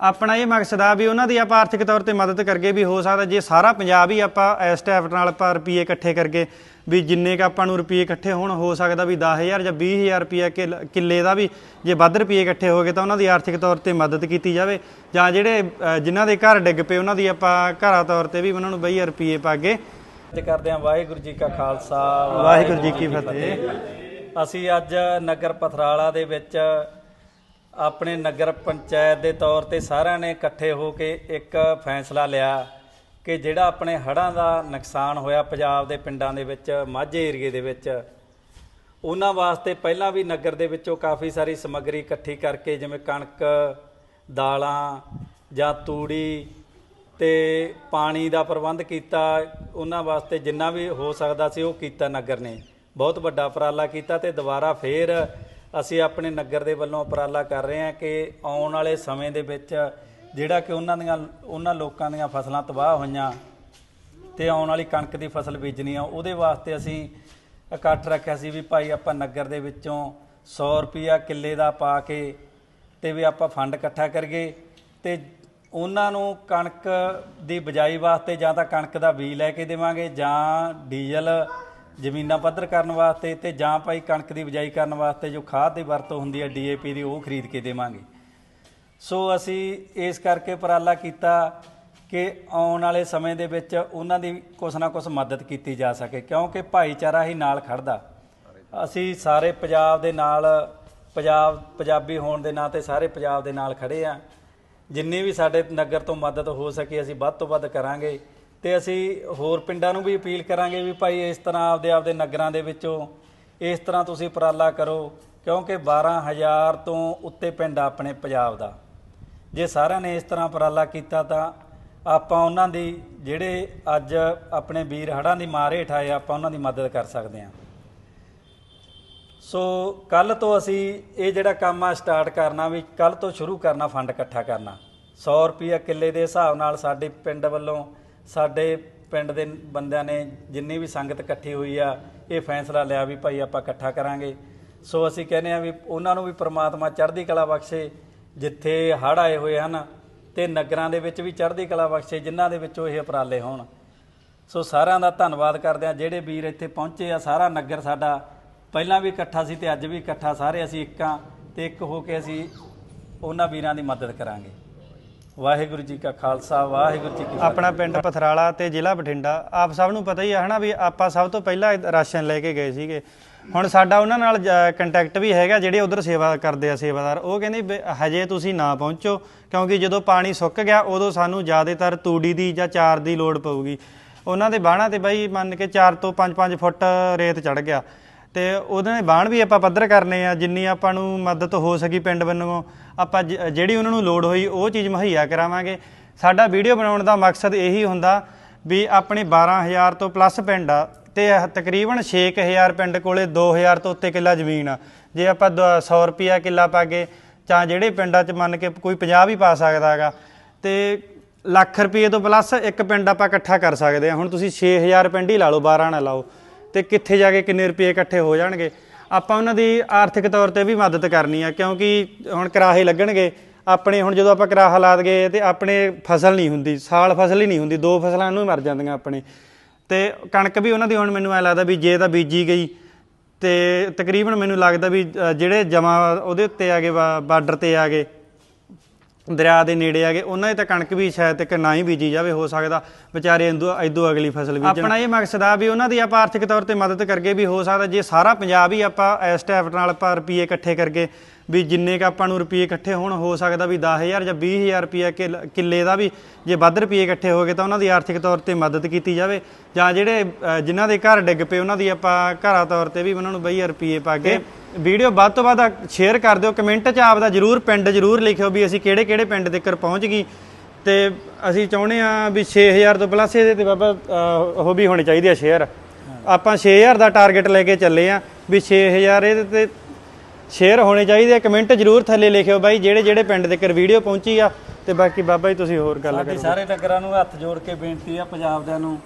ਆਪਣਾ ਇਹ ਮਕਸਦ ਆ ਵੀ ਉਹਨਾਂ ਦੀ ਆਪਾਂ ਆਰਥਿਕ ਤੌਰ ਤੇ ਮਦਦ ਕਰਗੇ ਵੀ ਹੋ ਸਕਦਾ ਜੇ ਸਾਰਾ ਪੰਜਾਬ ਹੀ ਆਪਾਂ ਇਸ ਟੈਪ ਨਾਲ ਆਪਾਂ ਰੁਪਏ ਇਕੱਠੇ ਕਰਗੇ ਵੀ ਜਿੰਨੇ ਕ ਆਪਾਂ ਨੂੰ ਰੁਪਏ ਇਕੱਠੇ ਹੋਣ ਹੋ ਸਕਦਾ ਵੀ 10000 ਜਾਂ 20000 ਰੁਪਏ ਕਿੱਲੇ ਦਾ ਵੀ ਜੇ ਵੱਧ ਰੁਪਏ ਇਕੱਠੇ ਹੋ ਗਏ ਤਾਂ ਉਹਨਾਂ ਦੀ ਆਰਥਿਕ ਤੌਰ ਤੇ ਮਦਦ ਕੀਤੀ ਜਾਵੇ। ਜਾਂ ਜਿਹੜੇ ਜਿਨ੍ਹਾਂ ਦੇ ਘਰ ਡਿੱਗ ਪਏ ਉਹਨਾਂ ਦੀ ਆਪਾਂ ਘਰਾਂ ਤੌਰ ਤੇ ਵੀ ਉਹਨਾਂ ਨੂੰ 20000 ਰੁਪਏ ਪਾਗੇ ਤੇ ਕਰਦੇ ਹਾਂ ਵਾਹਿਗੁਰੂ ਜੀ ਕਾ ਖਾਲਸਾ ਵਾਹਿਗੁਰੂ ਜੀ ਕੀ ਫਤਿਹ। ਅਸੀਂ ਅੱਜ ਨਗਰ ਪਥਰਾਲਾ ਦੇ ਵਿੱਚ ਆਪਣੇ ਨਗਰ ਪੰਚਾਇਤ ਦੇ ਤੌਰ ਤੇ ਸਾਰਿਆਂ ਨੇ ਇਕੱਠੇ ਹੋ ਕੇ ਇੱਕ ਫੈਸਲਾ ਲਿਆ ਕਿ ਜਿਹੜਾ ਆਪਣੇ ਹੜ੍ਹਾਂ ਦਾ ਨੁਕਸਾਨ ਹੋਇਆ ਪੰਜਾਬ ਦੇ ਪਿੰਡਾਂ ਦੇ ਵਿੱਚ, ਮਾਝੇ ਏਰੀਏ ਦੇ ਵਿੱਚ, ਉਹਨਾਂ ਵਾਸਤੇ ਪਹਿਲਾਂ ਵੀ ਨਗਰ ਦੇ ਵਿੱਚੋਂ ਕਾਫੀ ਸਾਰੀ ਸਮੱਗਰੀ ਇਕੱਠੀ ਕਰਕੇ ਜਿਵੇਂ ਕਣਕ, ਦਾਲਾਂ ਜਾਂ ਤੂੜੀ ਤੇ ਪਾਣੀ ਦਾ ਪ੍ਰਬੰਧ ਕੀਤਾ, ਉਹਨਾਂ ਵਾਸਤੇ ਜਿੰਨਾ ਵੀ ਹੋ ਸਕਦਾ ਸੀ ਉਹ ਕੀਤਾ ਨਗਰ ਨੇ। ਬਹੁਤ ਵੱਡਾ ਉਪਰਾਲਾ ਕੀਤਾ ਤੇ ਦੁਬਾਰਾ ਫੇਰ ਅਸੀਂ ਆਪਣੇ ਨਗਰ ਦੇ ਵੱਲੋਂ ਉਪਰਾਲਾ ਕਰ ਰਹੇ ਹਾਂ ਕਿ ਆਉਣ ਵਾਲੇ ਸਮੇਂ ਦੇ ਵਿੱਚ ਜਿਹੜਾ ਕਿ ਉਹਨਾਂ ਦੀਆਂ, ਉਹਨਾਂ ਲੋਕਾਂ ਦੀਆਂ ਫਸਲਾਂ ਤਬਾਹ ਹੋਈਆਂ ਤੇ ਆਉਣ ਵਾਲੀ ਕਣਕ ਦੀ ਫਸਲ ਬੀਜਣੀ ਆ, ਉਹਦੇ ਵਾਸਤੇ ਅਸੀਂ ਇਕੱਠ ਰੱਖਿਆ ਸੀ ਵੀ ਭਾਈ ਆਪਾਂ ਨਗਰ ਦੇ ਵਿੱਚੋਂ 100 ਰੁਪਿਆ ਕਿੱਲੇ ਦਾ ਪਾ ਕੇ ਤੇ ਵੀ ਆਪਾਂ ਫੰਡ ਇਕੱਠਾ ਕਰੀਏ ਤੇ ਉਹਨਾਂ ਨੂੰ ਕਣਕ ਦੀ ਬਜਾਈ ਵਾਸਤੇ ਜਾਂ ਤਾਂ ਕਣਕ ਦਾ ਬੀਜ ਲੈ ਕੇ ਦੇਵਾਂਗੇ ਜਾਂ ਡੀਜ਼ਲ ਜ਼ਮੀਨਾਂ ਪੱਧਰ ਕਰਨ ਵਾਸਤੇ ਤੇ ਜਾਂ ਭਾਈ ਕਣਕ ਦੀ ਬਿਜਾਈ ਕਰਨ ਵਾਸਤੇ ਜੋ ਖਾਦ ਦੀ ਵਰਤੋਂ ਹੁੰਦੀ ਹੈ ਡੀਏਪੀ ਦੀ, ਉਹ ਖਰੀਦ ਕੇ ਦੇਵਾਂਗੇ। ਸੋ ਅਸੀਂ ਇਸ ਕਰਕੇ ਉਪਰਾਲਾ ਕੀਤਾ ਕਿ ਆਉਣ ਵਾਲੇ ਸਮੇਂ ਦੇ ਵਿੱਚ ਉਹਨਾਂ ਦੀ ਕੁਛ ਨਾ ਕੁਛ ਮਦਦ ਕੀਤੀ ਜਾ ਸਕੇ, ਕਿਉਂਕਿ ਭਾਈਚਾਰਾ ਹੀ ਨਾਲ ਖੜਦਾ ਅਸੀਂ ਸਾਰੇ ਪੰਜਾਬ ਦੇ ਨਾਲ, ਪੰਜਾਬ, ਪੰਜਾਬੀ ਹੋਣ ਦੇ ਨਾਂ ਤੇ ਸਾਰੇ ਪੰਜਾਬ ਦੇ ਨਾਲ ਖੜੇ ਆ ਜਿੰਨੀ ਵੀ ਸਾਡੇ ਨਗਰ ਤੋਂ ਮਦਦ ਹੋ ਸਕੇ, ਅਸੀਂ ਵੱਧ ਤੋਂ ਵੱਧ ਕਰਾਂਗੇ। ਤੇ ਅਸੀਂ ਹੋਰ ਪਿੰਡਾਂ ਨੂੰ ਵੀ ਅਪੀਲ ਕਰਾਂਗੇ ਵੀ ਭਾਈ ਇਸ ਤਰ੍ਹਾਂ ਆਪਦੇ ਆਪਦੇ ਨਗਰਾਂ ਦੇ ਵਿੱਚੋਂ ਇਸ ਤਰ੍ਹਾਂ ਤੁਸੀਂ ਉਪਰਾਲਾ ਕਰੋ, ਕਿਉਂਕਿ 12000 ਤੋਂ ਉੱਤੇ ਪਿੰਡ ਆਪਣੇ ਪੰਜਾਬ ਦਾ। ਜੇ ਸਾਰਿਆਂ ਨੇ ਇਸ ਤਰ੍ਹਾਂ ਉਪਰਾਲਾ ਕੀਤਾ ਤਾਂ ਆਪਾਂ ਉਹਨਾਂ ਦੀ, ਜਿਹੜੇ ਅੱਜ ਆਪਣੇ ਵੀਰ ਹੜਾਂ ਦੀ ਮਾਰ ਹੇਠ ਆਏ, ਆਪਾਂ ਉਹਨਾਂ ਦੀ ਮਦਦ ਕਰ ਸਕਦੇ ਹਾਂ। ਸੋ ਕੱਲ ਤੋਂ ਅਸੀਂ ਇਹ ਜਿਹੜਾ ਕੰਮ ਆ ਸਟਾਰਟ ਕਰਨਾ, ਵੀ ਕੱਲ ਤੋਂ ਸ਼ੁਰੂ ਕਰਨਾ, ਫੰਡ ਇਕੱਠਾ ਕਰਨਾ। 100 ਰੁਪਿਆ ਕਿੱਲੇ ਦੇ ਹਿਸਾਬ ਨਾਲ ਸਾਡੇ ਪਿੰਡ ਵੱਲੋਂ ਸਾਡੇ ਪਿੰਡ ਦੇ ਬੰਦਿਆਂ ਨੇ ਜਿੰਨੀ ਵੀ ਸੰਗਤ ਇਕੱਠੀ ਹੋਈ ਆ, ਇਹ ਫੈਸਲਾ ਲਿਆ ਵੀ ਭਾਈ ਆਪਾਂ ਇਕੱਠਾ ਕਰਾਂਗੇ। ਸੋ ਅਸੀਂ ਕਹਿੰਦੇ ਆ ਵੀ ਉਹਨਾਂ ਨੂੰ ਵੀ ਪ੍ਰਮਾਤਮਾ ਚੜ੍ਹਦੀ ਕਲਾ ਬਖਸ਼ੇ, ਜਿੱਥੇ ਹੜ੍ਹ ਆਏ ਹੋਏ ਹਨ ਤੇ ਨਗਰਾਂ ਦੇ ਵਿੱਚ ਵੀ ਚੜ੍ਹਦੀ ਕਲਾ ਬਖਸ਼ੇ, ਜਿਨ੍ਹਾਂ ਦੇ ਵਿੱਚੋਂ ਇਹ ਉਪਰਾਲੇ ਹੋਣ। ਸੋ ਸਾਰਿਆਂ ਦਾ ਧੰਨਵਾਦ ਕਰਦੇ ਆ ਜਿਹੜੇ ਵੀਰ ਇੱਥੇ ਪਹੁੰਚੇ ਆ, ਸਾਰਾ ਨਗਰ ਸਾਡਾ ਪਹਿਲਾਂ ਵੀ ਇਕੱਠਾ ਸੀ ਤੇ ਅੱਜ ਵੀ ਇਕੱਠਾ, ਸਾਰੇ ਅਸੀਂ ਇੱਕਾਂ ਤੇ ਇੱਕ ਹੋ ਕੇ ਅਸੀਂ ਉਹਨਾਂ ਵੀਰਾਂ ਦੀ ਮਦਦ ਕਰਾਂਗੇ। ਵਾਹਿਗੁਰੂ ਜੀ ਕਾ ਖਾਲਸਾ, ਵਾਹਿਗੁਰੂ ਜੀ ਕੀ ਫਤਿਹ। ਆਪਣਾ ਪਿੰਡ ਪਥਰਾਲਾ ਤੇ ਜ਼ਿਲ੍ਹਾ ਬਠਿੰਡਾ। ਆਪ ਸਭ ਨੂੰ ਪਤਾ ਹੀ ਹੈ ਹਨਾ ਵੀ ਆਪਾਂ ਸਭ ਤੋਂ ਪਹਿਲਾਂ ਰਾਸ਼ਨ ਲੈ ਕੇ ਗਏ ਸੀਗੇ। ਹੁਣ ਸਾਡਾ ਉਹਨਾਂ ਨਾਲ ਕੰਟੈਕਟ ਵੀ ਹੈਗਾ ਜਿਹੜੇ ਉਧਰ ਸੇਵਾ ਕਰਦੇ ਆ, ਸੇਵਾਦਾਰ। ਉਹ ਕਹਿੰਦੇ ਵੀ ਹਜੇ ਤੁਸੀਂ ਨਾ ਪਹੁੰਚੋ, ਕਿਉਂਕਿ ਜਦੋਂ ਪਾਣੀ ਸੁੱਕ ਗਿਆ, ਉਦੋਂ ਸਾਨੂੰ ਜ਼ਿਆਦਾਤਰ ਤੂੜੀ ਦੀ ਜਾਂ ਚਾਰ ਦੀ ਲੋੜ ਪਊਗੀ। ਉਹਨਾਂ ਦੇ ਬਾਣਾ ਤੇ ਬਾਈ ਮੰਨ ਕੇ 4 ਤੋਂ 5-5 ਫੁੱਟ ਰੇਤ ਚੜ ਗਿਆ। ਤੇ ਉਹਦੇ ਨੇ ਬਾਣ ਵੀ ਆਪਾਂ ਪੱਧਰ ਕਰਨੇ ਆ, ਜਿੰਨੀ ਆਪਾਂ ਨੂੰ ਮਦਦ ਹੋ ਸਕੀ ਪਿੰਡ ਵੱਲੋਂ, ਆਪਾਂ ਜ- ਜਿਹੜੀ ਉਹਨਾਂ ਨੂੰ ਲੋੜ ਹੋਈ, ਉਹ ਚੀਜ਼ ਮੁਹੱਈਆ ਕਰਾਵਾਂਗੇ। ਸਾਡਾ ਵੀਡੀਓ ਬਣਾਉਣ ਦਾ ਮਕਸਦ ਇਹੀ ਹੁੰਦਾ ਵੀ ਆਪਣੇ 12000 ਤੋਂ ਪਲੱਸ ਪਿੰਡ ਆ, ਤੇ ਇਹ ਤਕਰੀਬਨ 6000 ਪਿੰਡ ਕੋਲੇ 2000 ਤੋਂ ਉੱਤੇ ਕਿੱਲਾ ਜ਼ਮੀਨ ਆ। ਜੇ ਆਪਾਂ ਦ- 100 ਰੁਪਿਆ ਕਿੱਲਾ ਪਾਗੇ ਜਾਂ ਜਿਹੜੇ ਪਿੰਡਾਂ 'ਚ ਮੰਨ ਕੇ ਕੋਈ 50 ਵੀ ਪਾ ਸਕਦਾ ਹੈਗਾ, ਤੇ ਲੱਖ ਰੁਪਏ ਤੋਂ ਪਲੱਸ ਇੱਕ ਪਿੰਡ ਆਪਾਂ ਇਕੱਠਾ ਕਰ ਸਕਦੇ ਆ। ਹੁਣ ਤੁਸੀਂ 6000 ਪਿੰਡ ਹੀ ਲਾ ਲਓ 12 ਨਾ ਲਾਓ। ਤੇ ਕਿੱਥੇ ਜਾ ਕੇ ਕਿੰਨੇ ਰੁਪਏ ਇਕੱਠੇ ਹੋ ਜਾਣਗੇ? ਆਪਾਂ ਉਹਨਾਂ ਦੀ ਆਰਥਿਕ ਤੌਰ ਤੇ ਵੀ ਮਦਦ ਕਰਨੀ ਆ, ਕਿਉਂਕਿ ਹੁਣ ਕਿਰਾਹੇ ਲੱਗਣਗੇ। ਆਪਣੇ ਹੁਣ ਜਦੋਂ ਆਪਾਂ ਕਰਾਹਾ ਲਾ ਦਗੇ ਤੇ ਆਪਣੇ ਫਸਲ ਨਹੀਂ ਹੁੰਦੀ, ਸਾਲ ਫਸਲ ਹੀ ਨਹੀਂ ਹੁੰਦੀ, ਦੋ ਫਸਲਾਂ ਨੂੰ ਹੀ ਮਰ ਜਾਂਦੀਆਂ ਆਪਣੇ। ਤੇ ਕਣਕ ਵੀ ਉਹਨਾਂ ਦੀ ਹੁਣ ਮੈਨੂੰ ਐ ਲੱਗਦਾ ਵੀ ਜੇ ਤਾਂ ਬੀਜੀ ਗਈ, ਤੇ ਤਕਰੀਬਨ ਮੈਨੂੰ ਲੱਗਦਾ ਵੀ ਜਿਹੜੇ ਜਮਾ ਉਹਦੇ ਉੱਤੇ ਆ ਗਏ ਬਾਰਡਰ ਤੇ ਆ ਗਏ ਦਰਿਆ ਦੇ ਨੇੜੇ ਆ ਗਏ, ਉਹਨਾਂ ਦੀ ਤਾਂ ਕਣਕ ਵੀ ਸ਼ਾਇਦ ਤੱਕ ਨਾ ਹੀ ਬੀਜੀ ਜਾਵੇ, ਹੋ ਸਕਦਾ। ਵਿਚਾਰੇ ਇੰਦੂ ਇਦੋਂ ਅਗਲੀ ਫਸਲ ਬੀਜਣ। ਆਪਣਾ ਇਹ ਮਕਸਦ ਆ ਵੀ ਉਹਨਾਂ ਦੀ ਆਪਾਂ ਆਰਥਿਕ ਤੌਰ ਤੇ ਮਦਦ ਕਰਗੇ ਵੀ ਹੋ ਸਕਦਾ, ਜੇ ਸਾਰਾ ਪੰਜਾਬ ਹੀ ਆਪਾਂ ਇਸ ਟੈਪ ਨਾਲ ਆਪਾਂ ਰੁਪਏ ਇਕੱਠੇ ਕਰਗੇ ਵੀ ਜਿੰਨੇ ਕ ਆਪਾਂ ਨੂੰ ਰੁਪਏ ਇਕੱਠੇ ਹੋਣ ਹੋ ਸਕਦਾ ਵੀ 10000 ਜਾਂ 20000 ਰੁਪਏ ਕਿੱਲੇ ਦਾ ਵੀ ਜੇ ਵੱਧ ਰੁਪਏ ਇਕੱਠੇ ਹੋ ਗਏ ਤਾਂ ਉਹਨਾਂ ਦੀ ਆਰਥਿਕ ਤੌਰ ਤੇ ਮਦਦ ਕੀਤੀ ਜਾਵੇ। ਜਾਂ ਜਿਹੜੇ ਅ, ਜਿਨ੍ਹਾਂ ਦੇ ਘਰ ਡਿੱਗ ਪਏ ਉਹਨਾਂ ਦੀ ਆਪਾਂ ਘਰਾਂ ਤੌਰ ਤੇ ਵੀ ਉਹਨਾਂ ਨੂੰ 20000 ਰੁਪਏ ਪਾ ਕੇ ਵੀਡੀਓ ਵੱਧ ਤੋਂ ਵੱਧ ਸ਼ੇਅਰ ਕਰ ਦਿਓ। ਕਮੈਂਟ 'ਚ ਆਪਦਾ ਜਰੂਰ ਪਿੰਡ ਜਰੂਰ ਲਿਖਿਓ ਵੀ ਅਸੀਂ ਕਿਹੜੇ ਕਿਹੜੇ ਪਿੰਡ ਤੱਕ ਪਹੁੰਚ ਗਈ। ਤੇ ਅਸੀਂ ਚਾਹੁੰਦੇ ਆ ਵੀ 6000 ਤੋਂ ਪਲੱਸ ਇਹਦੇ ਤੇ ਬਾਬਾ ਉਹ ਵੀ ਹੋਣੀ ਚਾਹੀਦੀ ਆ ਸ਼ੇਅਰ। ਆਪਾਂ 6000 ਦਾ ਟਾਰਗੇਟ ਲੈ ਕੇ ਚੱਲੇ ਆ ਵੀ 6000 ਇਹਦੇ ਤੇ ਸ਼ੇਅਰ ਹੋਣੇ ਚਾਹੀਦੇ ਆ ਕਮੈਂਟ ਜਰੂਰ ਥੱਲੇ ਲਿਖਿਓ ਬਾਈ ਜਿਹੜੇ ਜਿਹੜੇ ਪਿੰਡ ਤੱਕ ਵੀਡੀਓ ਪਹੁੰਚੀ ਆ ਤੇ ਬਾਕੀ ਬਾਬਾ ਜੀ ਤੁਸੀਂ ਹੋਰ ਗੱਲ ਸਾਡੀ ਸਾਰੇ ਨਗਰਾਂ ਨੂੰ ਹੱਥ ਜੋੜ ਕੇ ਬੇਨਤੀ ਆ ਪੰਜਾਬ ਦਿਆਂ ਨੂੰ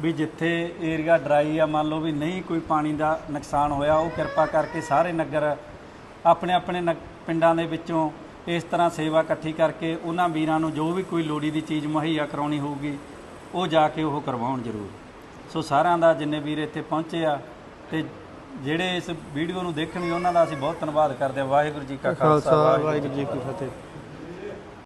ਵੀ ਜਿੱਥੇ ਏਰੀਆ ਡਰਾਈ ਆ ਮੰਨ ਲਓ ਵੀ ਨਹੀਂ ਕੋਈ ਪਾਣੀ ਦਾ ਨੁਕਸਾਨ ਹੋਇਆ ਉਹ ਕਿਰਪਾ ਕਰਕੇ ਸਾਰੇ ਨਗਰ ਆਪਣੇ ਆਪਣੇ ਪਿੰਡਾਂ ਦੇ ਵਿੱਚੋਂ ਇਸ ਤਰ੍ਹਾਂ ਸੇਵਾ ਇਕੱਠੀ ਕਰਕੇ ਉਹਨਾਂ ਵੀਰਾਂ ਨੂੰ ਜੋ ਵੀ ਕੋਈ ਲੋੜੀ ਦੀ ਚੀਜ਼ ਮੁਹੱਈਆ ਕਰਾਉਣੀ ਹੋਊਗੀ ਉਹ ਜਾ ਕੇ ਉਹ ਕਰਵਾਉਣ ਜ਼ਰੂਰ। ਸੋ ਸਾਰਿਆਂ ਦਾ ਜਿੰਨੇ ਵੀਰ ਇੱਥੇ ਪਹੁੰਚੇ ਆ ਤੇ ਜਿਹੜੇ ਇਸ ਵੀਡੀਓ ਨੂੰ ਦੇਖਣਗੇ ਉਹਨਾਂ ਦਾ ਅਸੀਂ ਬਹੁਤ ਧੰਨਵਾਦ ਕਰਦੇ ਹਾਂ। ਵਾਹਿਗੁਰੂ ਜੀ ਕਾ ਖਾਲਸਾ ਵਾਹਿਗੁਰੂ ਜੀ ਕੀ ਫਤਿਹ।